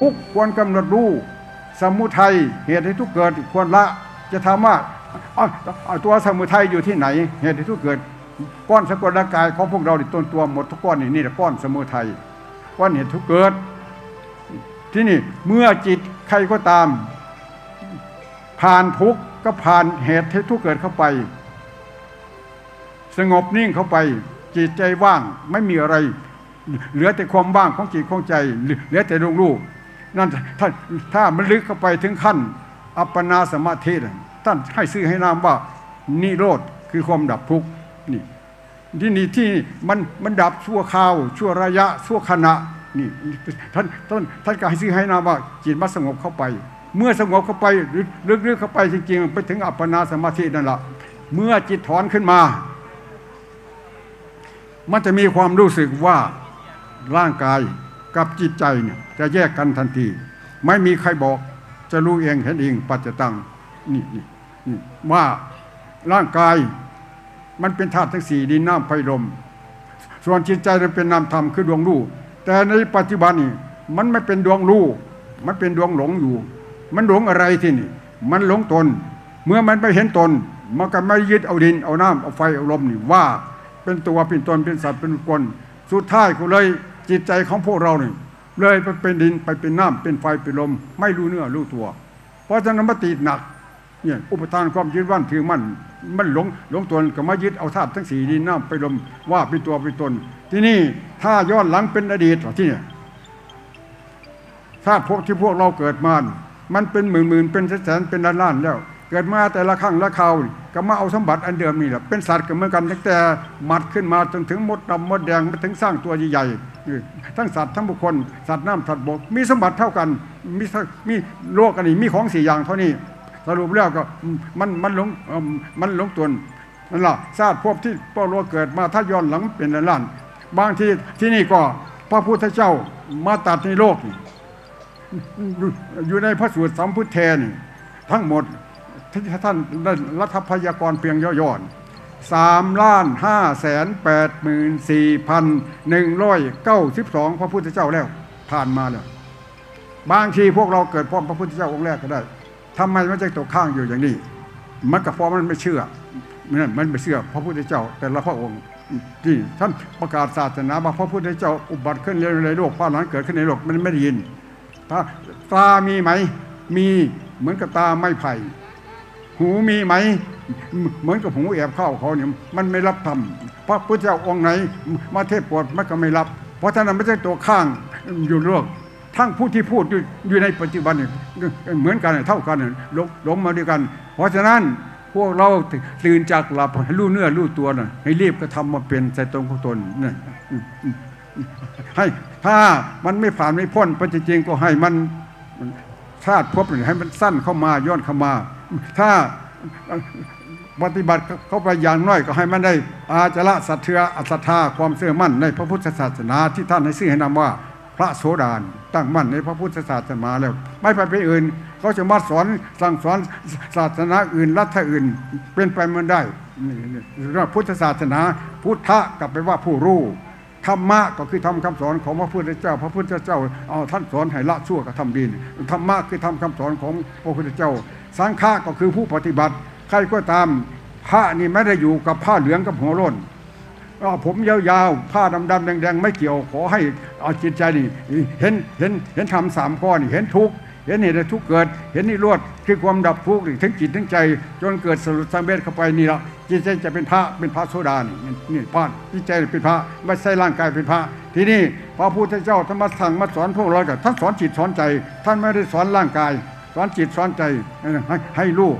ทุกควรกำหนดรู้ สมุทัยเหตุให้ทุกเกิดควรละจะถามว่าตัวสมุทัยอยู่ที่ไหน เหตุให้ทุกเกิดก้อนสกุลร่างกายของพวกเรานี่ต้นตัวหมดทุกก้อนนี่นี่แหละก้อนสมุทัยก้อนเหตุทุกเกิด ที่นี่เมื่อจิตใครก็ตาม ผ่านทุกก็ผ่านเหตุให้ทุกเกิดเข้าไป สงบนิ่งเข้าไป จิตใจว่างไม่มีอะไร เหลือแต่ความว่างของจิตของใจ เหลือแต่ดวงรู้ นั่นถ้าถ้ามันลึกเข้าไปถึงขั้น อัปปนาสมาธิท่านให้ซื้อให้นามว่านิโรธคือความดับทุกข์นี่ที่นี่ที่มันมันดับชั่วคราว ชั่วระยะชั่วขณะนี่ท่านท่านท่านก็ให้ซื้อให้นามว่าจิตมันสงบเข้าไป เมื่อสงบเข้าไปลึกๆเข้าไปจริงๆไปถึงอัปปนาสมาธินั่นแหละเมื่อจิตถอนขึ้นมา มันจะมีความรู้สึกว่าร่างกาย กับจิตใจเนี่ยจะแยกกันทันที ไม่มีใครบอกจะรู้เองเห็นเองปัจจตังนี่นี่นี่ว่าร่างกายมันเป็นธาตุทั้งสี่ดินน้ำไฟลม ส่วนจิตใจมันเป็นนามธรรมคือดวงรู้แต่ในปัจจุบันนี่มันไม่เป็นดวงรู้มันเป็นดวงหลงอยู่ มันหลงอะไรที่นี่ มันหลงตน เมื่อมันไปเห็นตนมันก็ไม่ยึดเอาดินเอาน้ำเอาไฟเอาลมนี่ว่า เป็นตัวเป็นตนเป็นสัตว์เป็นคนสุดท้ายก็เลย จิตใจของพวกเราเนี่ยเลยไปเป็นดินไปเป็นน้ำเป็นไฟเป็นลม ไม่รู้เนื้อรู้ตัว เพราะฉะนั้นมติหนักเนี่ยอุปทานความยึดมั่นถือมั่นมันหลงหลงตนก็มายึดเอาธาตุทั้งสี่ดินน้ำไปลมว่าเป็นตัวเป็นตน ที่นี่ถ้าย้อนหลังเป็นอดีตที่เนี่ยธาตุพวกที่พวกเราเกิดมา มันเป็นหมื่นหมื่นเป็นแสนแสนเป็นล้านล้านแล้ว เกิดมาแต่ละครั้งละคราวก็มาเอาสมบัติอันเดิมนี่แหละเป็นสัตว์ก็เหมือนกันตั้งแต่หมัดขึ้นมาจนถึงมดดำมดแดงมาถึงสร้างตัวใหญ่ๆทั้งสัตว์ทั้งบุคคล สัตว์น้ำสัตว์บกมีสมบัติเท่ากัน มีมีโลกอันนี้มีของสี่อย่างเท่านี้ สรุปแล้วก็มันมันหลงมันหลงตนนั่นล่ะชาติพวกที่พวกเราเกิดมาถ้าย้อนหลังเป็นล้านๆบางทีที่นี่ก็พระพุทธเจ้ามาตัดในโลก อยู่ในพระสูตรสัมพุทธเทนทั้งหมด ที่ท่านได้รัฐพยากรเพียงย่อยๆสามล้านห้าแสนแปดหมื่นสี่พันหนึ่งร้อยเก้าสิบสองพระพุทธเจ้าแล้วผ่านมาแล้วบางทีพวกเราเกิดพร้อมพระพุทธเจ้าองค์แรกก็ได้ทำไมมันจะตกข้างอยู่อย่างนี้ มันก็เพราะมันไม่เชื่อมันมันไม่เชื่อพระพุทธเจ้าแต่ละพระองค์ที่ท่านประกาศศาสนาว่าพระพุทธเจ้าอุบัติขึ้นในโลกพระนั้นเกิดขึ้นในโลกมันไม่ได้ยินตาตามีไหม มีเหมือนกับตาไม่ไผ่ หูมีไหม เหมือนกับหูแอบเข้าเขาเนี่ยมันไม่รับธรรมพระพุทธเจ้าองค์ไหน มาเทศโปรดมันก็ไม่รับ เพราะฉะนั้นไม่ใช่ตัวข้างอยู่โลกทั้งผู้ที่พูดอยู่ในปัจจุบันเนี่ยเหมือนกันเท่ากันลงลงมาด้วยกัน เพราะฉะนั้นพวกเราตื่นจากหลับให้รู้เนื้อรู้ตัวน่ะให้รีบกระทำมาเป็นใจตรงของตนนี่ให้ถ้ามันไม่ผ่านไม่พ้นปัจจริงก็ให้มันชาติพบให้มันสั้นเข้ามาย้อนเข้ามา ถ้าปฏิบัติเข้าไปอย่างน้อยก็ให้มันได้ อาจละสัตเทืออัศรัทธาความเสื่อมั่นในพระพุทธศาสนาที่ท่านให้ชื่อให้นาว่าพระโสดาณตั้งมั่นในพระพุทธศาสนาแล้ว ไม่ไปไปอื่น เขาจะมาสอนสั่งสอนศาสนาอื่นรัฐอื่น เป็นไปมันได้นี่นี่เรื่องพุทธศาสนา พุทธะกลับไปว่าผู้รู้ ธรรมะก็คือทำคำสอนของพระพุทธเจ้า พระพุทธเจ้าเอาท่านสอนให้ละชั่วกับทำดีธรรมะคือทำคำสอนของพระพุทธเจ้า สังฆะก็คือผู้ปฏิบัติ ใครก็ตามพระนี่ไม่ได้อยู่กับผ้าเหลืองกับหัวโล้นอ่าผมยาวๆ ผ้าดำๆแดงๆ ไม่เกี่ยวขอให้เอาจิตใจนี่เห็นเห็นเห็นทำสามข้อนี่เห็นทุกข์ เห็นเหตุให้ทุกเกิด เห็นนิโรธคือความดับทุกข์ทั้งจิตทั้งใจ จนเกิดสรุปสังเวชเข้าไปนี่ละจิตใจจะเป็นพระเป็นพระโสดานี่นี่พระจิตใจเป็นพระไม่ใช่ร่างกายเป็นพระ ที่นี่พระพุทธเจ้าธรรมะสั่งมาสอนพวกเรากับท่านสอนจิตสอนใจ ท่านไม่ได้สอนร่างกาย สอนจิตสอนใจให้ให้รู้